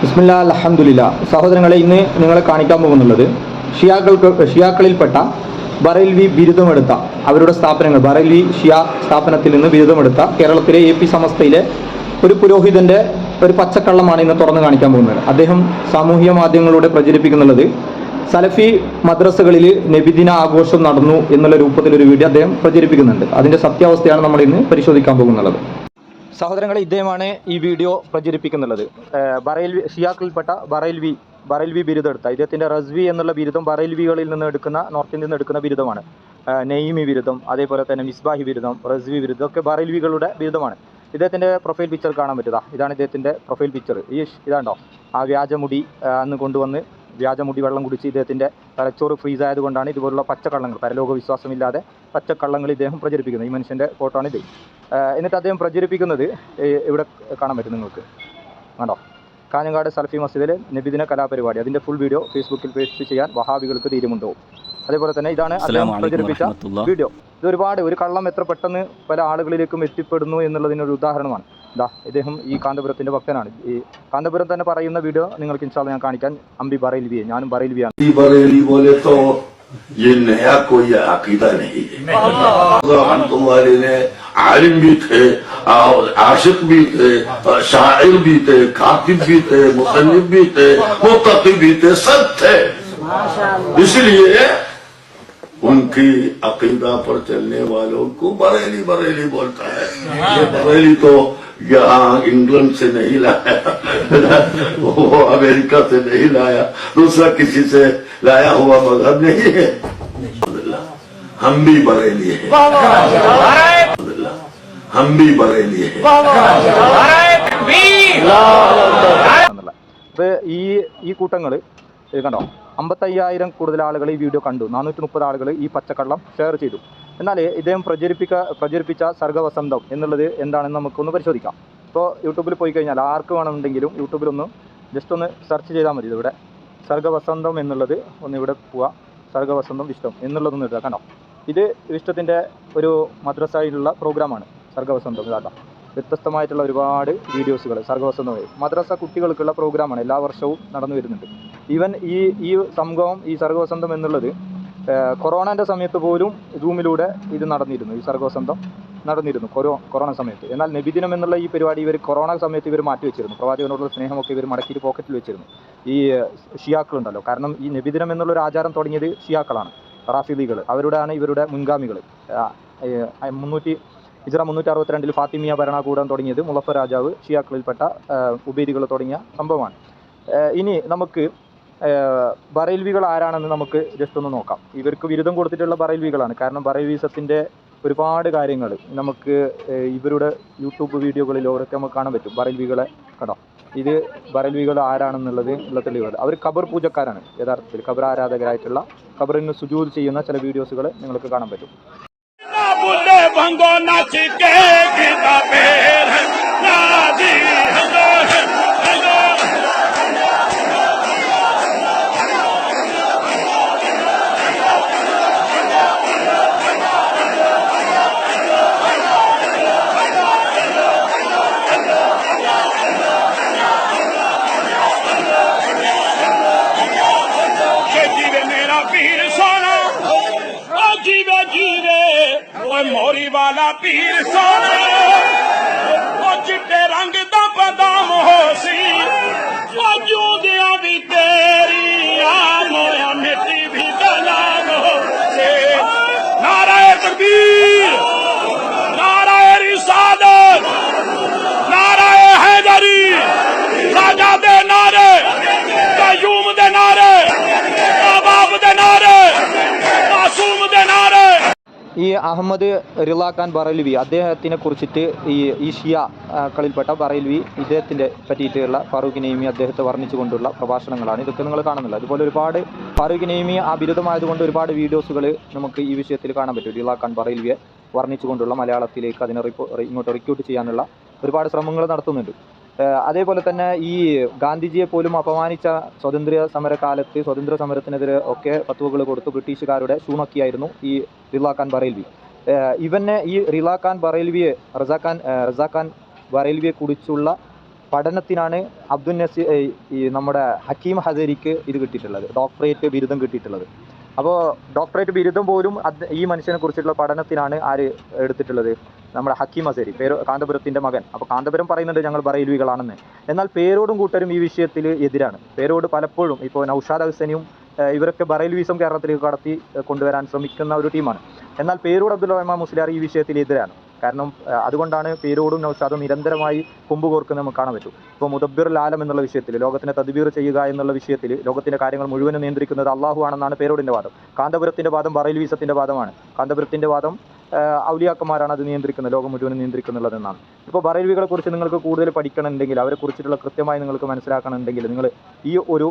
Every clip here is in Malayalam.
ബിസ്മില്ല അലഹമുല്ല സഹോദരങ്ങളെ ഇന്ന് നിങ്ങളെ കാണിക്കാൻ പോകുന്നുള്ളത് ഷിയാക്കൾക്ക് ഷിയാക്കളിൽപ്പെട്ട ബറേൽവി ബിരുദമെടുത്ത അവരുടെ സ്ഥാപനങ്ങൾ ബറേൽവി ഷിയ സ്ഥാപനത്തിൽ നിന്ന് ബിരുദമെടുത്ത കേരളത്തിലെ എ പി സമസ്തയിലെ ഒരു പുരോഹിതന്റെ ഒരു പച്ചക്കള്ളമാണ് ഇന്ന് തുറന്നു കാണിക്കാൻ പോകുന്നത്. അദ്ദേഹം സാമൂഹ്യ മാധ്യമങ്ങളിലൂടെ പ്രചരിപ്പിക്കുന്നുള്ളത് സലഫി മദ്രസകളിൽ നബിദിന ആഘോഷം നടന്നു എന്നുള്ള രൂപത്തിലൊരു വീഡിയോ അദ്ദേഹം പ്രചരിപ്പിക്കുന്നുണ്ട്. അതിന്റെ സത്യാവസ്ഥയാണ് നമ്മൾ ഇന്ന് പരിശോധിക്കാൻ പോകുന്നുള്ളത്. സഹോദരങ്ങളെ ഇദ്ദേഹമാണ് ഈ വീഡിയോ പ്രചരിപ്പിക്കുന്നുള്ളത്. ഏഹ് ബറേൽവി ഷിയാക്കളിൽപ്പെട്ട ബറേൽവി ബറേൽവി ബിരുദം എടുത്ത ഇദ്ദേഹത്തിന്റെ റസ്വി എന്നുള്ള ബിരുദം ബറേൽവികളിൽ നിന്ന് എടുക്കുന്ന നോർത്ത് ഇന്ത്യയിൽ നിന്ന് എടുക്കുന്ന ബിരുദമാണ്. നെയ്മി ബിരുദം അതേപോലെ തന്നെ മിസ്ബാഹി ബിരുദം റസ്വി ബിരുദം ഒക്കെ ബറേൽവികളുടെ ബിരുദമാണ്. ഇദ്ദേഹത്തിന്റെ പ്രൊഫൈൽ പിക്ചർ കാണാൻ പറ്റുക. ഇതാണ് ഇദ്ദേഹത്തിന്റെ പ്രൊഫൈൽ പിക്ചർ. ഈ ഇതാണ്ടോ? ആ വ്യാജമുടി അന്ന് കൊണ്ടുവന്ന് വ്യാജമുടി വെള്ളം കുടിച്ച് ഇദ്ദേഹത്തിന്റെ തലച്ചോറ് ഫ്രീസ് ആയതുകൊണ്ടാണ് ഇതുപോലുള്ള പച്ചക്കള്ളങ്ങൾ പരലോക വിശ്വാസമില്ലാതെ പച്ചക്കള്ളങ്ങൾ ഇദ്ദേഹം പ്രചരിപ്പിക്കുന്നത് ഈ മനുഷ്യന്റെ ഫോട്ടോ ആണ് ഇത്. എന്നിട്ട് അദ്ദേഹം പ്രചരിപ്പിക്കുന്നത് ഇവിടെ കാണാൻ പറ്റും നിങ്ങൾക്ക്. കണ്ടോ? കാഞ്ഞങ്ങാട് സൽഫി മസ്ജിദിലെ നബിദിന കലാപരിപാടി. അതിന്റെ ഫുൾ വീഡിയോ ഫേസ്ബുക്കിൽ പേസ്റ്റ് ചെയ്യാൻ വഹാബികൾക്ക് തീരുമുണ്ടോ? അതേപോലെ തന്നെ ഇതാണ് അദ്ദേഹം പ്രചരിപ്പിച്ച വീഡിയോ ഇത് ഒരുപാട് ഒരു കള്ളം എത്ര പെട്ടെന്ന് പല ആളുകളിലേക്കും എത്തിപ്പെടുന്നു എന്നുള്ളതിനൊരു ഉദാഹരണമാണ്. ഇതാ ഇദ്ദേഹം ഈ കാന്തപുരത്തിന്റെ ഭക്തനാണ്. ഈ കാന്തപുരം തന്നെ പറയുന്ന വീഡിയോ നിങ്ങൾക്ക് ഇൻഷാല്ല ഞാൻ കാണിക്കാൻ അമ്പി ബറയിൽവിയെ ഞാനും ബറയിൽവിയാണ് یہ نیا کوئی عقیدہ نہیں ہے۔ رحمت اللہ علیہ نے عالم بھی تھے عاشق بھی تھے شاعر بھی تھے کاتب بھی تھے مصنف بھی تھے متقی بھی تھے سب تھے۔ اس لیے ان کی عقیدہ پر چلنے والوں کو بریلی بریلی بولتا ہے یہ بریلی تو یہاں انگلینڈ سے نہیں لایا وہ امریکہ سے نہیں لایا دوسرا کسی سے لایا ہوا مذہب نہیں ہے ہم بھی بریلی ہیں ہم بھی بریلی ہیں ഈ ഈ കണ്ടോ? അമ്പത്തയ്യായിരം കൂടുതൽ ആളുകൾ ഈ വീഡിയോ കണ്ടു. നാനൂറ്റി മുപ്പത് ആളുകൾ ഈ പച്ചക്കള്ളം ഷെയർ ചെയ്തു. എന്നാൽ ഇദ്ദേഹം പ്രചരിപ്പിക്ക പ്രചരിപ്പിച്ച സർഗവസന്തം എന്നുള്ളത് എന്താണെന്ന് നമുക്കൊന്ന് പരിശോധിക്കാം. ഇപ്പോൾ യൂട്യൂബിൽ പോയി കഴിഞ്ഞാൽ ആർക്ക് വേണമെന്നുണ്ടെങ്കിലും യൂട്യൂബിലൊന്ന് ജസ്റ്റ് ഒന്ന് സെർച്ച് ചെയ്താൽ മതി ഇതിവിടെ. സർഗവസന്തം എന്നുള്ളത് ഒന്ന് ഇവിടെ പോവുക സർഗവസന്തം ഇഷ്ടം എന്നുള്ളതൊന്ന് ഇടുക കണ്ടോ? ഇത് ഇഷ്ടത്തിന്റെ ഒരു മദ്രസയിലുള്ള പ്രോഗ്രാമാണ് സർഗവസന്തം ഇതാട്ടോ. വ്യത്യസ്തമായിട്ടുള്ള ഒരുപാട് വീഡിയോസുകൾ സർഗവസന്തം പറയും. മദ്രസ കുട്ടികൾക്കുള്ള പ്രോഗ്രാമാണ് എല്ലാ വർഷവും നടന്നു വരുന്നുണ്ട്. ഈവൻ ഈ ഈ സംഭവം ഈ സർഗവസന്തം എന്നുള്ളത് കൊറോണന്റെ സമയത്ത് പോലും റൂമിലൂടെ ഇത് നടന്നിരുന്നു. ഈ സർഗവസന്തം നടന്നിരുന്നു കൊറോ കൊറോണ സമയത്ത്. എന്നാൽ നബിദിനം എന്നുള്ള ഈ പരിപാടി ഇവർ കൊറോണ സമയത്ത് ഇവർ മാറ്റി വെച്ചിരുന്നു. പ്രവാചകനോടുള്ള സ്നേഹമൊക്കെ ഇവർ മടക്കിയിട്ട് പോക്കറ്റിൽ വെച്ചിരുന്നു. ഈ ഷിയാക്കളുണ്ടല്ലോ കാരണം ഈ നബിദിനം എന്നുള്ള ഒരു ആചാരം തുടങ്ങിയത് ഷിയാക്കളാണ്. റാഫിദികൾ അവരുടെയാണ് ഇവരുടെ മുൻഗാമികൾ മുന്നൂറ്റി ഇജറ മുന്നൂറ്റി അറുപത്തിരണ്ടിൽ ഫാത്തിമിയ ഭരണകൂടം തുടങ്ങിയത് മുളഫ രാജാവ് ഷിയാക്കളിൽപ്പെട്ട ഉബേദികൾ തുടങ്ങിയ സംഭവമാണ്. ഇനി നമുക്ക് ബറയിൽവികൾ ആരാണെന്ന് നമുക്ക് ജസ്റ്റ് ഒന്ന് നോക്കാം. ഇവർക്ക് ബിരുദം കൊടുത്തിട്ടുള്ള ബറേൽവികളാണ്. കാരണം ബറേൽവിസത്തിന്റെ ഒരുപാട് കാര്യങ്ങൾ നമുക്ക് ഇവരുടെ യൂട്യൂബ് വീഡിയോകളിലൂടെ നമുക്ക് കാണാൻ പറ്റും. ബറേൽവികളെ കണ്ടോ? ഇത് ബറേൽവികൾ ആരാണെന്നുള്ളത് ഉള്ള തെളിവുകൾ അവർ ഖബർ പൂജക്കാരാണ്. യഥാർത്ഥത്തിൽ ഖബർ ആരാധകരായിട്ടുള്ള ഖബറിന് സുജൂദ് ചെയ്യുന്ന ചില വീഡിയോസുകൾ നിങ്ങൾക്ക് കാണാൻ പറ്റും. بلے بھنگو ناچ کے گیتا پیر نادی اوے موری والا پیر سونا او چٹے رنگ دا بدام ہو سی او جو دیا بھی تیری آمویا مٹی بھی دلان ہو سی نعرہ تکبیر نعرہ رسالت نعرہ حیدری راجہ دے نعرے قیوم دے نعرے ഈ അഹമ്മദ് റിലാഖാൻ ബറേൽവി അദ്ദേഹത്തിനെ കുറിച്ചിട്ട് ഈ ഈ കളിൽപ്പെട്ട ബറേൽവി ഇദ്ദേഹത്തിന്റെ പറ്റിയിട്ടുള്ള ഫാറൂഖ് നെയ്മി അദ്ദേഹത്തെ വർണിച്ചുകൊണ്ടുള്ള പ്രഭാഷണങ്ങളാണ്. ഇതൊക്കെ നിങ്ങൾ കാണുന്നില്ല അതുപോലെ ഒരുപാട് ഫാറൂഖ് നെയ്മി ആ ബിരുദമായതുകൊണ്ട് ഒരുപാട് വീഡിയോസുകൾ നമുക്ക് ഈ വിഷയത്തിൽ കാണാൻ പറ്റും. റിലാഖാൻ ബറേൽവിയെ വർണിച്ചുകൊണ്ടുള്ള മലയാളത്തിലേക്ക് അതിനെ ഇങ്ങോട്ട് റിക്യൂട്ട് ചെയ്യാനുള്ള ഒരുപാട് ശ്രമങ്ങൾ നടത്തുന്നുണ്ട്. അതേപോലെ തന്നെ ഈ ഗാന്ധിജിയെ പോലും അപമാനിച്ച സ്വാതന്ത്ര്യ സമര കാലത്ത് സ്വാതന്ത്ര്യ സമരത്തിനെതിരെ ഒക്കെ ഫത്വകൾ കൊടുത്തു ബ്രിട്ടീഷുകാരുടെ ഷൂണക്കിയായിരുന്നു ഈ റിലാഖാൻ ബറേൽവി. ഇവനെ ഈ റിലാഖാൻ ബറേൽവിയെ റസാഖാൻ റസാഖാൻ ബറേൽവിയെ കുറിച്ചുള്ള പഠനത്തിനാണ് അബ്ദുൽ ഏയ് ഈ നമ്മുടെ ഹക്കീം ഹസരിക്ക് ഇത് കിട്ടിയിട്ടുള്ളത് ഡോക്ടറേറ്റ് ബിരുദം കിട്ടിയിട്ടുള്ളത്. അപ്പോൾ ഡോക്ടറേറ്റ് ബിരുദം പോലും ഈ മനുഷ്യനെ കുറിച്ചിട്ടുള്ള പഠനത്തിനാണ് ആര് എടുത്തിട്ടുള്ളത്? നമ്മുടെ ഹക്കീം അസേരി പേര് കാന്തപുരത്തിന്റെ മകൻ. അപ്പോൾ കാന്തപുരം പറയുന്നുണ്ട് ഞങ്ങൾ ബറയിൽവികളാണെന്ന് എന്നാൽ പേരോടും കൂട്ടരും ഈ വിഷയത്തിൽ എതിരാണ്. പേരോട് പലപ്പോഴും ഇപ്പോൾ നൌഷാദ് ഹുസൈനും ഏഹ് ഇവരൊക്കെ ബറയിൽവിസം കേരളത്തിലേക്ക് കടത്തി കൊണ്ടുവരാൻ ശ്രമിക്കുന്ന ഒരു ടീമാണ്. എന്നാൽ പേരൂർ അബ്ദുൽ റഹ്മാൻ മുസ്ലിയാർ ഈ വിഷയത്തിൽ എതിരാണ്. കാരണം അതുകൊണ്ടാണ് പേരോടും നൌഷാദും നിരന്തരമായി കൊമ്പ് കോർക്കുന്നത് നമുക്ക് കാണാൻ പറ്റും. ഇപ്പോൾ മുദബ്ബിർ ലാലം എന്നുള്ള വിഷയത്തിൽ ലോകത്തിനെ തദ്ബീർ ചെയ്യുക എന്നുള്ള വിഷയത്തിൽ ലോകത്തിന്റെ കാര്യങ്ങൾ മുഴുവനും നിയന്ത്രിക്കുന്നത് അള്ളാഹു ആണെന്നാണ് പേരോടിന്റെ വാദം. കാന്തപുരത്തിന്റെ വാദം ബറയിൽവീസത്തിന്റെ വാദമാണ്. കാന്തപുരത്തിന്റെ വാദം ഔലിയാക്കന്മാരാണ് അത് നിയന്ത്രിക്കുന്നത് ലോകം മുഴുവനും നിയന്ത്രിക്കുന്നുള്ളതെന്നാണ്. ഇപ്പോൾ ബറേൽവികളെ കുറിച്ച് നിങ്ങൾക്ക് കൂടുതൽ പഠിക്കണമെന്നുണ്ടെങ്കിൽ അവരെ കുറിച്ചിട്ടുള്ള കൃത്യമായി നിങ്ങൾക്ക് മനസ്സിലാക്കണമെന്നുണ്ടെങ്കിൽ നിങ്ങൾ ഈ ഒരു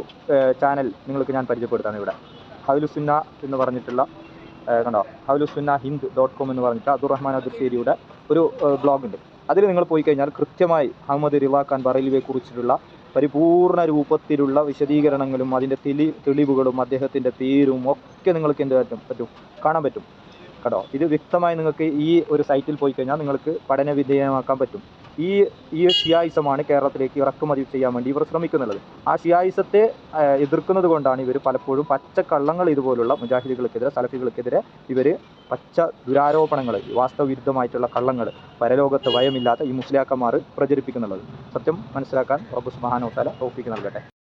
ചാനൽ നിങ്ങൾക്ക് ഞാൻ പരിചയപ്പെടുത്താണ് ഇവിടെ. ഹൗലുസുന്ന എന്ന് പറഞ്ഞിട്ടുള്ള കണ്ടോ? ഹൗലുസുന്ന ഹിന്ദ് ഡോട്ട് കോം എന്ന് പറഞ്ഞിട്ട് അബ്ദുറഹ്മാൻ അദുർശേരിയുടെ ഒരു ബ്ലോഗുണ്ട്. അതിൽ നിങ്ങൾ പോയി കഴിഞ്ഞാൽ കൃത്യമായി അഹമ്മദ് റിവാ ഖാൻ ബറയിൽവിയെ കുറിച്ചിട്ടുള്ള രൂപത്തിലുള്ള വിശദീകരണങ്ങളും അതിന്റെ തെളി തെളിവുകളും അദ്ദേഹത്തിന്റെ പേരും ഒക്കെ നിങ്ങൾക്ക് എന്ത് പറ്റും? പറ്റും. കാണാൻ പറ്റും. കേട്ടോ. ഇത് വ്യക്തമായി നിങ്ങൾക്ക് ഈ ഒരു സൈറ്റിൽ പോയി കഴിഞ്ഞാൽ നിങ്ങൾക്ക് പഠന വിധേയമാക്കാൻ പറ്റും. ഈ ഈ ഷിയായിസമാണ് കേരളത്തിലേക്ക് ഇറക്കുമതി ചെയ്യാൻ വേണ്ടി ഇവർ ശ്രമിക്കുന്നുള്ളത്. ആ ഷിയായിസത്തെ ആ, എതിർക്കുന്നത് കൊണ്ടാണ് ഇവർ പലപ്പോഴും പച്ച കള്ളങ്ങൾ ഇതുപോലുള്ള മുജാഹിദുകൾക്കെതിരെ സലഫികൾക്കെതിരെ ഇവർ പച്ച ദുരാരോപണങ്ങൾ വാസ്തവവിരുദ്ധമായിട്ടുള്ള കള്ളങ്ങൾ പരലോകത്ത് ഭയമില്ലാത്ത ഈ മുസ്ലിയാക്കന്മാർ പ്രചരിപ്പിക്കുന്നുള്ളത്. സത്യം മനസ്സിലാക്കാൻ റബ്ബ് തആല തൗഫീക്ക് നൽകട്ടെ.